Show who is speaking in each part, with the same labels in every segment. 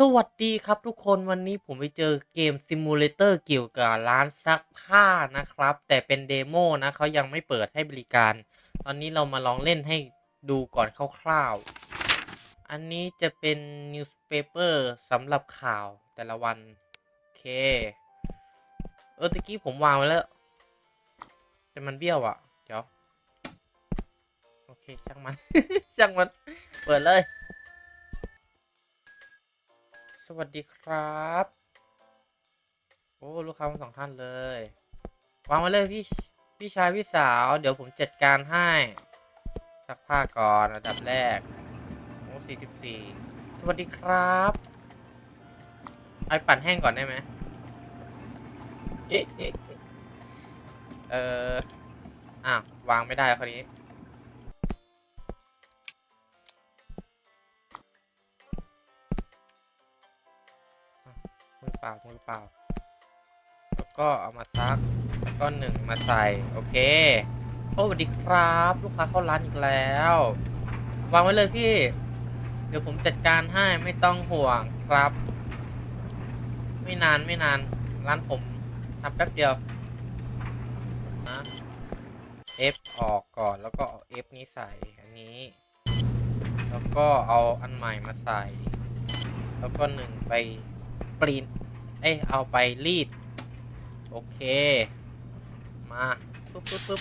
Speaker 1: สวัสดีครับทุกคนวันนี้ผมไปเจอเกมซิมูเลเตอร์เกี่ยวกับร้านซักผ้านะครับ แต่เป็นเดโมนะเขายังไม่เปิดให้บริการ ตอนนี้เรามาลองเล่นให้ดูก่อนคร่าวๆ อันนี้จะเป็นนิวส์เพเปอร์สำหรับข่าวแต่ละวัน โอเค เออตะกี้ผมวางไว้แล้ว แต่มันเบี้ยวอะ เดี๋ยว โอเค ช่างมัน ช่างมัน เปิดเลย สวัสดีครับ โอ้ ลูกค้าทั้งสองท่านเลย วางไว้เลยพี่ พี่ชาย พี่สาว เดี๋ยวผมจัดการให้ซักผ้าก่อนอันดับแรก โอ้สี่สิบสี่ สวัสดีครับไอปั่นแห้งก่อนได้ไหมเออ อะ วางไม่ได้คราวนี้ ปล่ามือเปล่า แล้วก็เอามาซักแล้วก็หนึ่งมาใส่ โอเค โอ้สวัสดีครับ ลูกค้าเข้าร้านอีกแล้ว วางไว้เลยพี่ เดี๋ยวผมจัดการให้ไม่ต้องห่วงครับ ไม่นานไม่นาน ร้านผมทำแป๊บเดียวนะ F ออกก่อนแล้วก็เอา F นี้ใส่อันนี้ แล้วก็เอาอันใหม่มาใส่ แล้วก็หนึ่งไปปริน เอ้ยเอาไปรีด โอเค มาปุ๊บปุ๊บปุ๊บ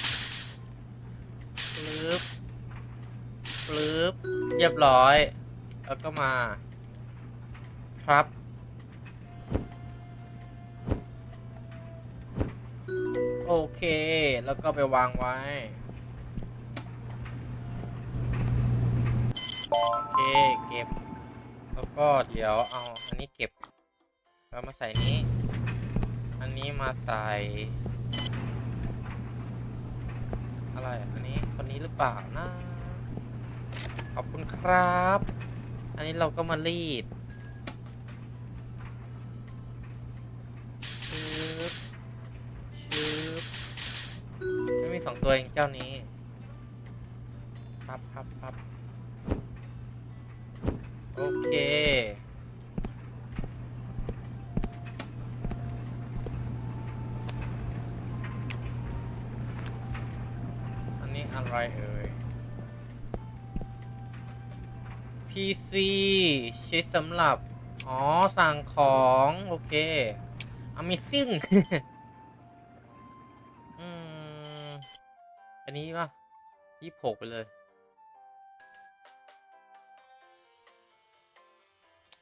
Speaker 1: ปึ๊บปึ๊บเรียบร้อย แล้วก็มา ครับ โอเค แล้วก็ไปวางไว้ โอเค เก็บ แล้วก็เดี๋ยวเอาอันนี้เก็บ แล้วมาใส่นี้ อันนี้มาใส่ อะไร อันนี้คนนี้หรือเปล่านะ ขอบคุณครับ อันนี้เราก็มารีดชึบชึบไม่มีสองตัวเองเจ้านี้พับพับพับโอเค อันนี้อะไรเอ่ย PC ใช้สำหรับ อ๋อ สั่งของ โอเค Amazing อืม อันนี้ป่ะยี่หกไปเลย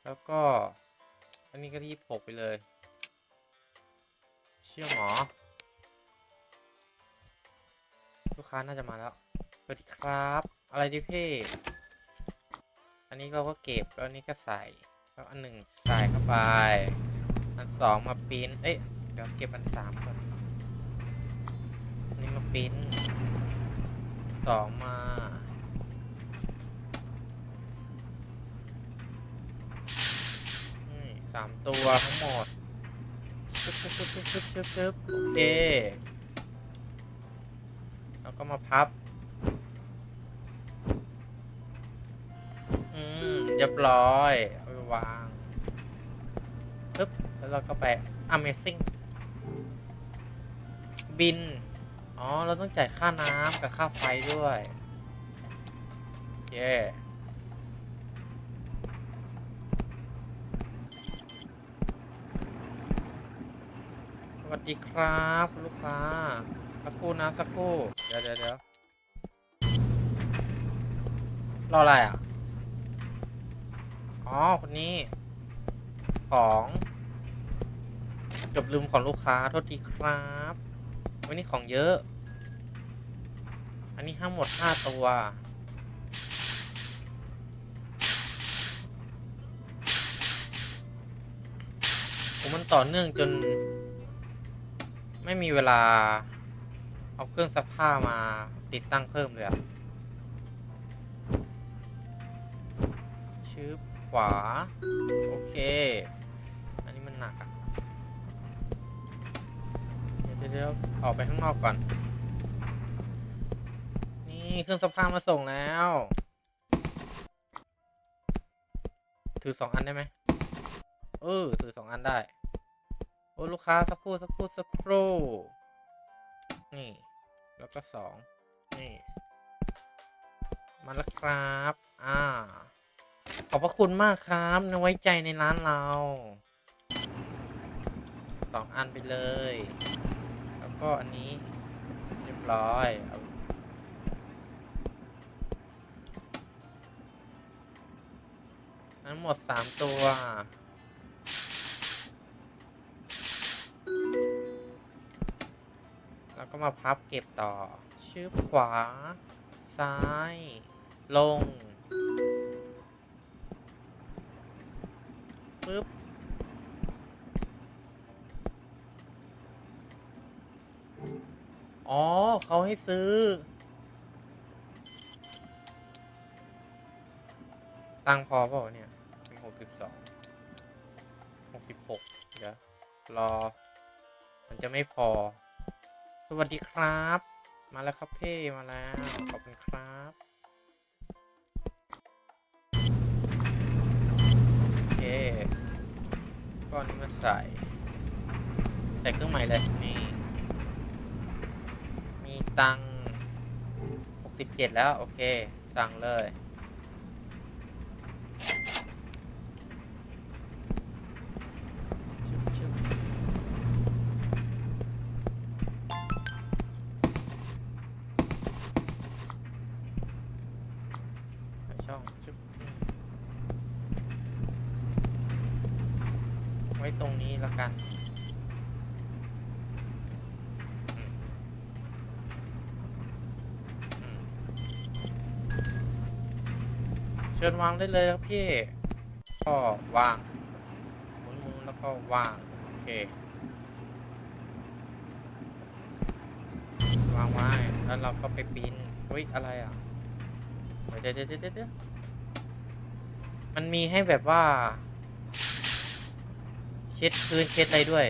Speaker 1: แล้วก็ อันนี้ก็ยี่หกไปเลย เชื่อหมอ ลูกค้าน่าจะมาแล้วสวัสดีครับ อะไรดิพี่อันนี้เราก็เก็บแล้วนนี้ก็ใส่แล้วอันหนึ่งใส่เข้าไป อันสองมาปิ้นเอ้ยเดี๋ยวเก็บอันสามก่อนอันนี้มาปิ้นสองมานี่สามตัวทั้งหมดชึบชึบชึบชึบชึบชึบชึบโอเค ก็มาพับ อืมเรียบร้อย เอาไปวางปึ๊บ แล้วเราก็ไป Amazing บิน อ๋อ เราต้องจ่ายค่าน้ำกับค่าไฟด้วย เย้สวัสดีครับ ลูกค้า สักครู่นะสักครู่ เดี๋ยวเดี๋ยวรออะไรอะ อ๋อ คนนี้ ของเกับลืมของลูกค้า โทษทีครับวันนี้ของเยอะ อันนี้ทั้งหมดห้าตัวผมมันต่อเนื่องจน ไม่มีเวลา เอาเครื่องซักผ้ามาติดตั้งเพิ่มเลยอะชืบขวา โอเค อันนี้มันหนักอะเดี๋ยวเดี๋ยวเดี๋ยวออกไปข้างนอกก่อน นี่เครื่องซักผ้ามาส่งแล้ว ถือสองอันได้ไหมเออถือสองอันได้ โอ้ลูกค้าสักครู่สักครู่สักครู่ นี่ แล้วก็สองนี่ มาแล้วครับ อ่า ขอบพระคุณมากครับนะไว้ใจในร้านเราสองอันไปเลย แล้วก็อันนี้ เรียบร้อยอาทั้งหมดสามตัว ก็มาพับเก็บต่อ ชืบขวา ซ้าย ลงปึ๊บอ๋อ เขาให้ซื้อ ตังพอเปล่าเนี่ยมีหกสิบสองหกสิบหกเดี๋ยว รอ มันจะไม่พอ วัสดีครับ มาแล้วครับเพ่มาแล้ว ขอบคุณครับโอเคก้อนนี้มาใส่ ใส่เครื่องใหม่เลยนี่มีตังหกสิบเจ็ดแล้ว โอเค สั่งเลย ชึบชึบใส่ช่องชึบไว้ตรงนี้แล้วกัน อืมอืมเชิญวางได้เลยครับพี่ ก็วางหมุนแล้วก็วาง โอเค วางไว้แล้วเราก็ไปปีนเฮ้ยอะไรอะเดี๋ยวเดี๋ยวเดี๋ยวเดี๋ยวมันมีให้แบบว่า เช็ดพื้นเช็ดอะไรด้วย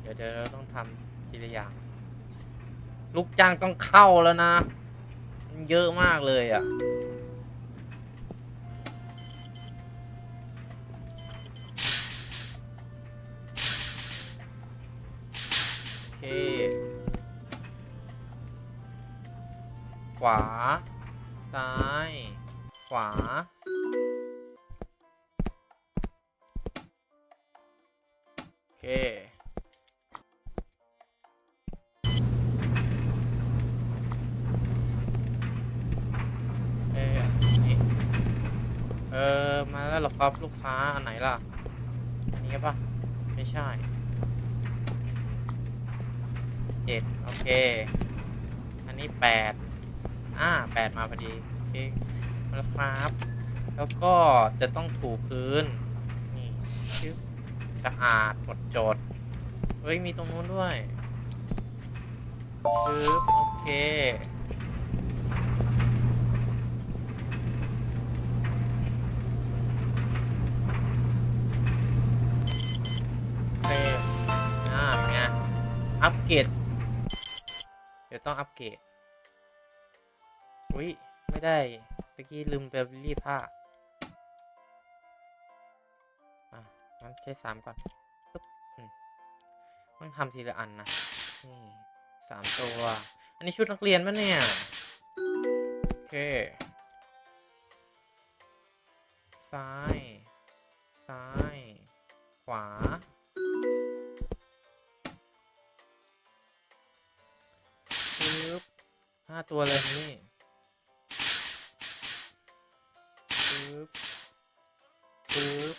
Speaker 1: เดี๋ยวเดี๋ยวเราต้องทำทีละอย่าง ลูกจ้างต้องเข้าแล้วนะมันเยอะมากเลยอะ เออ มาแล้วเหรอครับลูกค้า อันไหนล่ะ อันนี้ปะไม่ใช่ เจ็ดโอเค อันนี้แปดอ่าแปดมาพอดี โอเค มาแล้วครับ แล้วก็จะต้องถูพื้น นี่ชึบสะอาดหมดจด เฮ้ย มีตรงนู้นด้วยชึบโอเค ต้องอัปเกรดอุ้ยไม่ได้ตะกี้ลืมไปรีดผ้าอะงั้นใช้สามก่อนปึ๊บมต้องทำทีละอันนะนี่สามตัว อันนี้ชุดนักเรียนปะเนี่ย โอเค ซ้าย ซ้าย ขวา ห้าตัวเลยนี่ปึ๊บปึ๊บ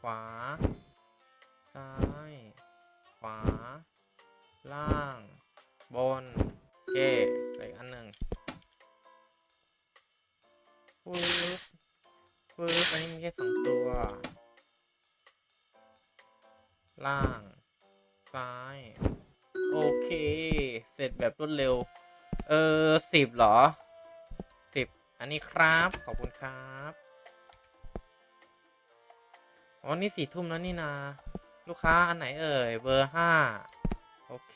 Speaker 1: ขวา ซ้าย ขวา ล่าง บนโอเคเหลืออีกอันหนึ่งปึ๊บปึ๊บอันนี้มีแค่สองตัว ล่าง เค เสร็จแบบรวดเร็ว เออสิบเหรอสิบอันนี้ครับ ขอบคุณครับอ๋อนี่สี่ทุ่มแล้วนี่นา ลูกค้าอันไหนเอ่ย เบอร์ห้าโอเค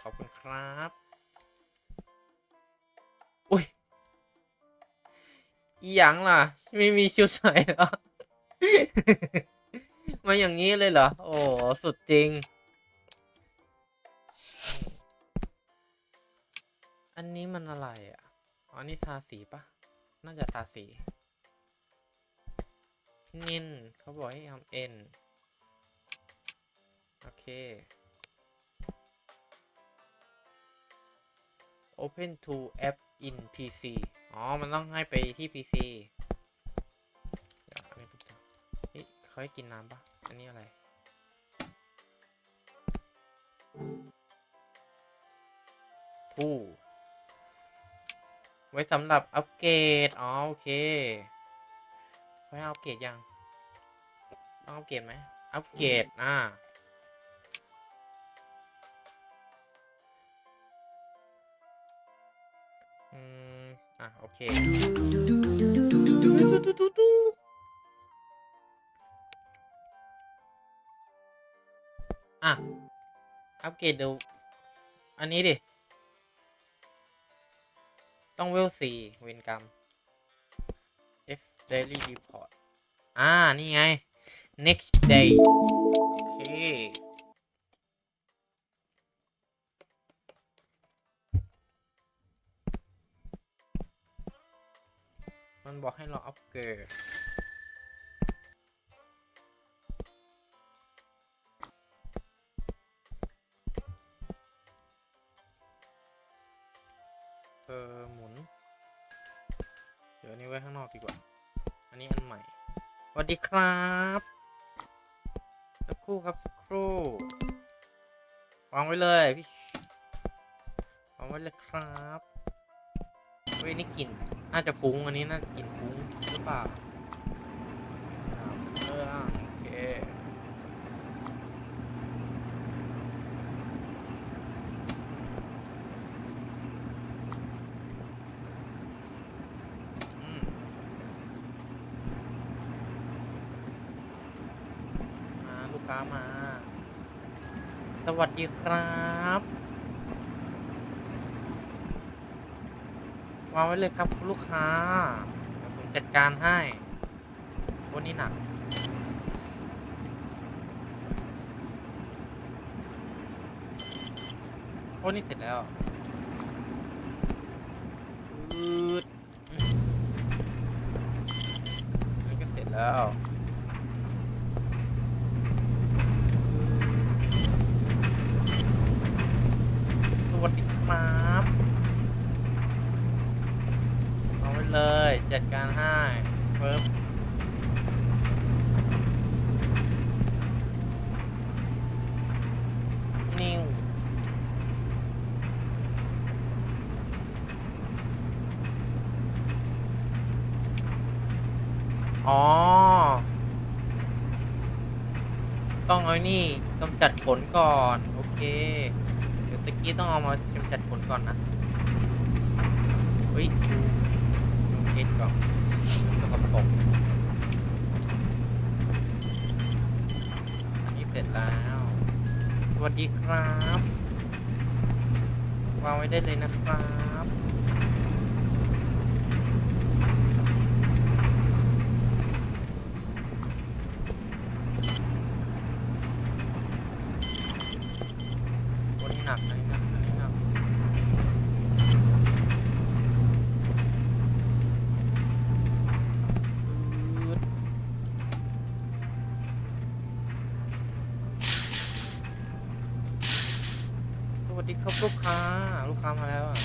Speaker 1: ขอบคุณครับอุ้ยอีหยังล่ะ ไม่มีชุดใส่เหรอมาอย่างนี้เลยเหรอ โอ้ สุดจริง อันนี้มันอะไรอะอ๋อนี่ทาสีปะ น่าจะทาสี นิน เขาบอกให้ทำเอ็น โอเค Open to app in PC อ๋อ มันต้องให้ไปที่ PC เดี๋ยวอันนี้เป็นตัวเฮ้ยเขาให้กินน้ำปะ อันนี้อะไร ทู ไว้สำหรับอัปเกรด อ๋อ โอเคเขาให้อัปเกรดยัง ต้องอัปเกรดไหม อัปเกรด อ่า อืม อะ โอเค อะ อัปเกรดเดี๋ยวอันนี้ดิ ต้องเวลสี่เวนกรรม F daily report อ่า นี่ไง next day โอเคมันบอกให้เราอัปเกรด ออหมุน เดี๋ยวนี้ไว้ข้างนอกดีกว่า อันนี้อันใหม่สวัสดีครับ สักครู่ครับสักครู่วางไว้เลยพี่วางไว้เลยครับเว้ยนี่กลิ่นน่าจะฟุ้งอันนี้น่าจะกลิ่นฟุ้งหรือเปล่าเอออ่อเคอืมมาลูกค้ามา ส วัสดีครับวางไว้เลยครับลูกค้าผมจัดการให้วันนี้หนักโอ้นี่เสร็จแล้วอืดนี่ก็เสร็จแล้ว สวัสดีครับเอาไว้เลย จัดการให้เพิ่มนิวอ๋อ ต้องเอานี่กำจัดผลก่อน โอเค เดี๋ยวตะกี้ต้องเอามากำจัดผลก่อนนะเฮ้ย ดูเคสก่อนสกปรกอันนี้เสร็จแล้ว สวัสดีครับวางไว้ได้เลยนะครับ วันนี้หนักนะนี่หนักนะนี่หนักอืดส วัสดีครับลูกค้า ลูกค้ามาแล้วอะ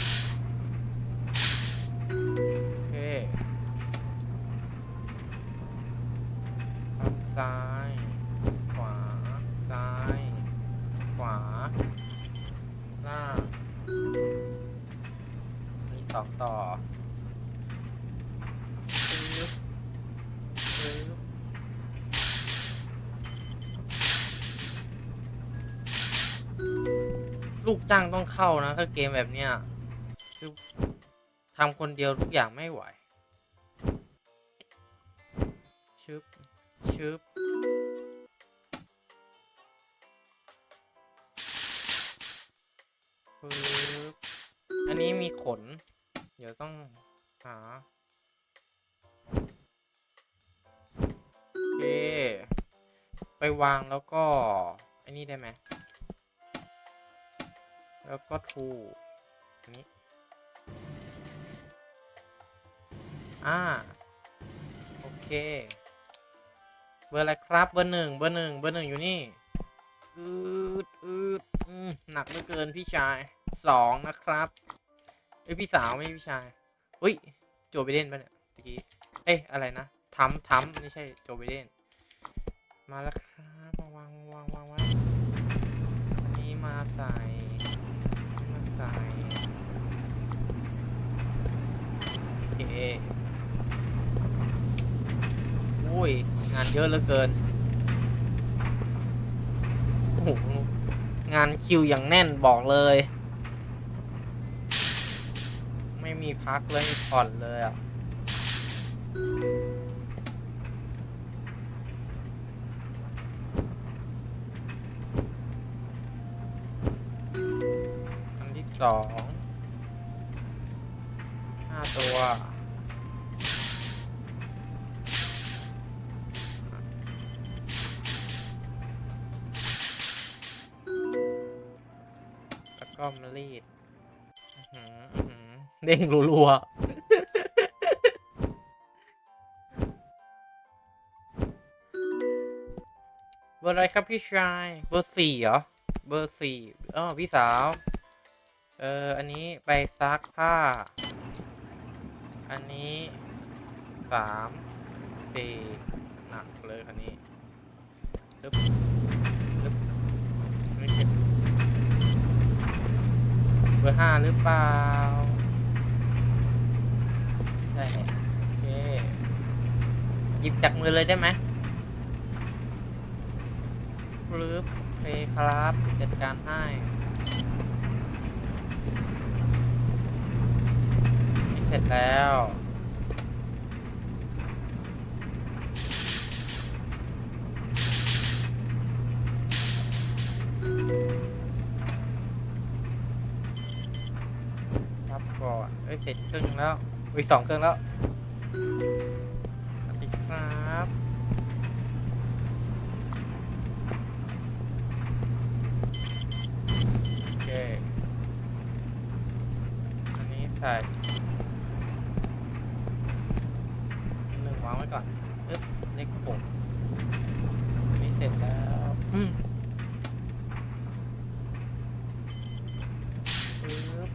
Speaker 1: จ้างต้องเข้านะถ้าเกมแบบเนี้ยคือทำคนเดียวทุกอย่างไม่ไหวชึบชึบปึ๊บอันนี้มีขน เดี๋ยวต้องหาโอเค ไปวางแล้วก็ อันนี้ได้ไหม แล้วก็ทูอันนี้ อ่า โอเค เบอร์อะไรครับ เบอร์หนึ่ง เบอร์หนึ่ง เบอร์หนึ่งอยู่นี่ อืดอืดอืมหนักเหลือเกินพี่ชาย สองนะครับเอ้ยพี่สาวไม่ใช่พี่ชายอุ้ย โจไบเดนปะเนี่ยตะกี้ เอ้ยอะไรนะทัมทัมไม่ใช่โจไบเดนมาแล้วครับมาวางวางวางวางอันนี้มาใส่ มาใส่โอเคโอ้ย งานเยอะเหลือเกินโอ้โหงานคิวอย่างแน่นบอกเลย ไม่มีพักเลยไม่ผ่อนเลยอะ สองห้าตัวแล้วก็มารีดเด้งรัวเบอร์อะไรครับพี่ชาย เบอร์สี่เหรอ เบอร์สี่เออพี่สาว เออ อันนี้ไปซักผ้า อันนี้สามสี่หนักเลยคันนี้ลึบลึบไม่ใช่เบอร์ห้าหรือเปล่า ใช่ โอเค หยิบจากมือเลยได้ไหมปลึบโอเคครับ จัดการให้ นี่เส ร็จแล้ว ครับก่อนเอ้ยเสร็จครึ่งแล้วอีกสองเครื่องแล้วสวัสดีครับ โอเค อันนี้ใส่หนึ่งวางไว้ก่อนอึ๊บเลขหกอันนี้เสร็จแล้ว อืมปึ๊บ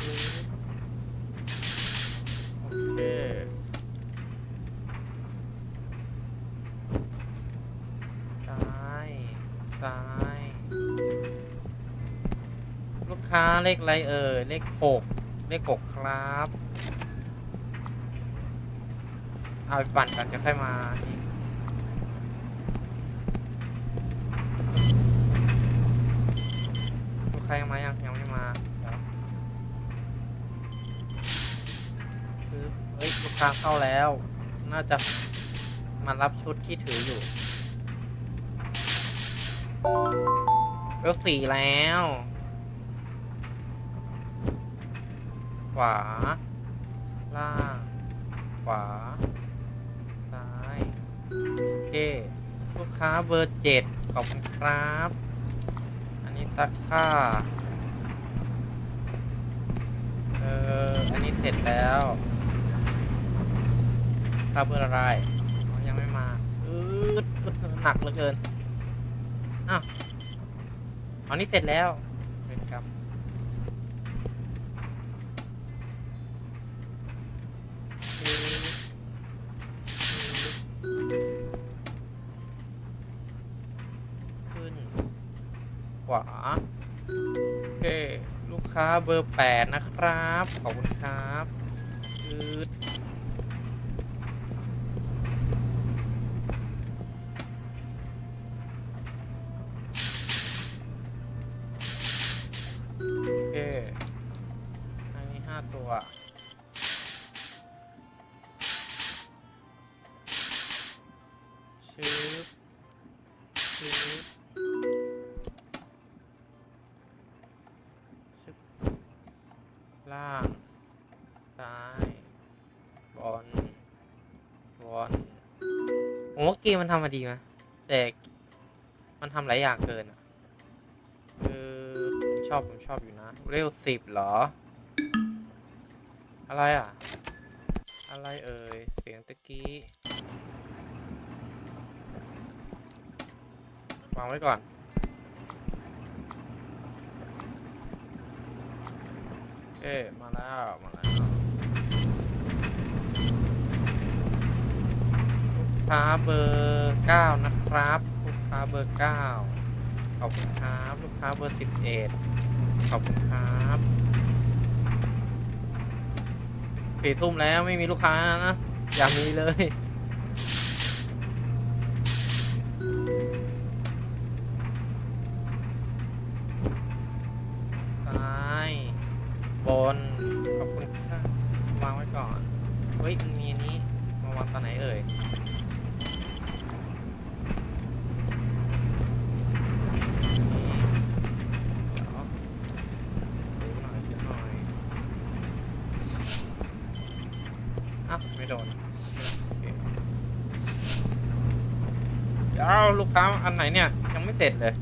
Speaker 1: ปึ๊บโอเค ซ้าย ซ้าย ลูกค้าเลขอะไรเอ่ยเลขหกเลขหกครับ เอาไปปั่นกันจะค่อยมานี่ลูกค้ายังมายังยังไม่มาเดี๋ยวคือเฮ้ยลูกค้าเข้าแล้ว น่าจะมารับชุดที่ถืออยู่ เวลสี่แล้ว ขวา ล่าง ขวา ซ้ายโอเคลูกค้าเบอร์เจ็ดขอบคุณครับ อันนี้ซักผ้า เออ อันนี้เสร็จแล้วค่าเบอร์อะไร ยังไม่มา อืดหนักเหลือเกิน อ้าวอันนี้เสร็จแล้วเป็นครับขึ้น ขวา โอเค ลูกค้าเบอร์แปดนะครับ ขอบคุณครับ ตัวชืบชืบชึบล่าง ซ้าย บอล บอลผมว่าเกมมันทำมาดีไหมแต่ มันทำหลายอย่างเกินอะคือผมชอบ ผมชอบอยู่นะ เร็วสิบเหรอ อะไรอะ อะไรเอ่ย เสียงตะกี้ วางไว้ก่อน เอ๊ะมาแล้ว มาแล้วลูกค้าเบอร์เก้านะครับ ลูกค้าเบอร์เก้าขอบคุณครับ ลูกค้าเบอร์สิบเอ็ดขอบคุณครับ สี่ทุ่มแล้วไม่มีลูกค้านะ อย่ามีเลย อ้าวไม่โดนเดี๋ยวลูกค้าอันไหนเนี่ย ยังไม่เสร็จเลย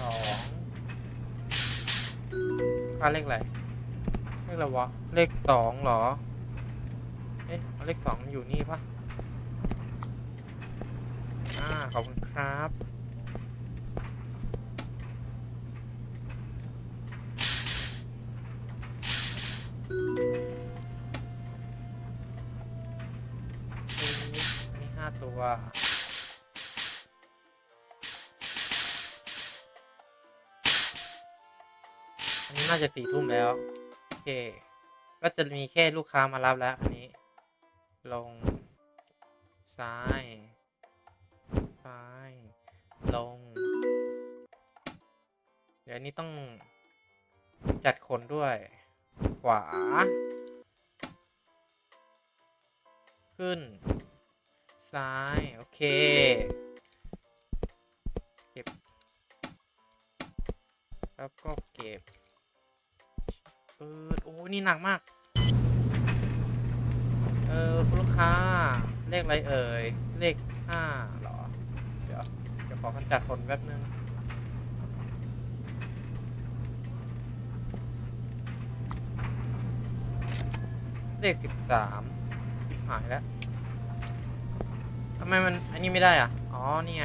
Speaker 1: สองค่าเลขอะไรเลขอะไรวะ เลขสองเหรอ เอ๊ะเลขสองอยู่นี่ปะอ่าขอบคุณครับ จะสี่ทุ่มแล้ว โอเค ก็จะมีแค่ลูกค้ามารับแล้วอันนี้ ลง ซ้ายซ้ายลง เดี๋ยวนนี้ต้องจัดคนด้วย ขวา ขึ้น ซ้าย โอเค เก็บ แล้วก็เก็บ เออโอ้นี่หนักมาก เออคุณลูกค้า เลขอะไรเอ่ย เลขห้าหรอ เดี๋ยวเดี๋ยวขอกำจัดคนแป๊บนึงเลขสิบสามหายแล้วทำไมมันอันนี้ไม่ได้อะ อ๋อ นี่ไง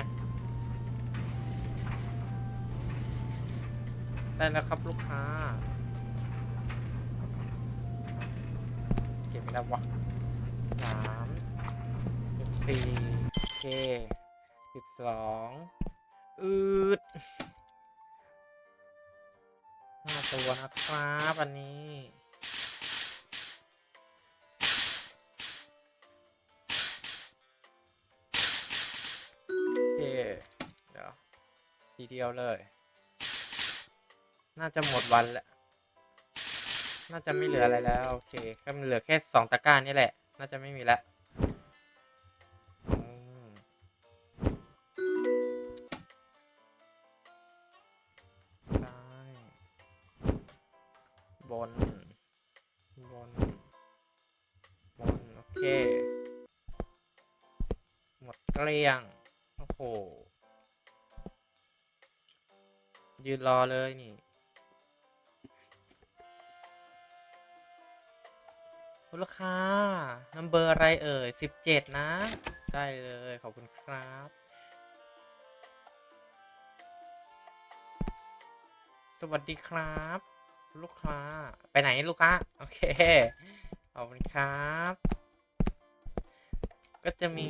Speaker 1: ได้แล้วครับลูกค้า เก็บไม่ได้ววะสามสิบสี่เคสิบสองอืดห้าตัวนะครับอันนี้โอเคเดี๋ยวทีเดียวเลย น่าจะหมดวันแล้ว น่าจะไม่เหลืออะไรแล้วโอเคก็มันเหลือแค่สองตะกร้านี่แหละ น่าจะไม่มีแล้วอืมซ้ายบน บน บน โอเค หมดเกลี้ยง โอ้โห ยืนรอเลยนี่ คุณลูกค้านัมเบอร์อะไรเอ่ยสิบเจ็ดนะ ได้เลย ขอบคุณครับ สวัสดีครับ ลูกค้า ไปไหนลูกค้า โอเค ขอบคุณครับ ก็จะมี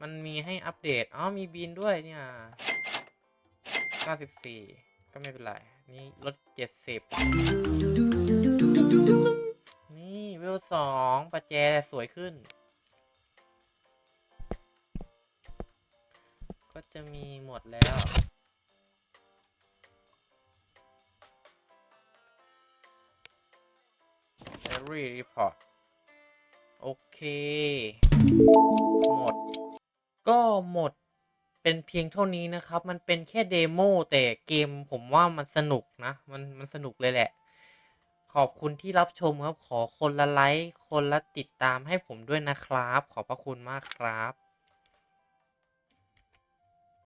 Speaker 1: มันมีให้อัปเดต อ๋อ มีบีนด้วยเนี่ย94ก็ไม่เป็นไร นี่ลด70 นี่เวลสองประแจสวยขึ้น ก็จะมีหมดแล้ว Every report โอเค หมด ก็หมดเป็นเพียงเท่านี้นะครับ มันเป็นแค่เดโมแต่เกมผมว่ามันสนุกนะ มันมันสนุกเลยแหละ ขอบคุณที่รับชมครับ ขอคนละไลค์ คนละติดตามให้ผมด้วยนะครับ ขอบพระคุณมากครับ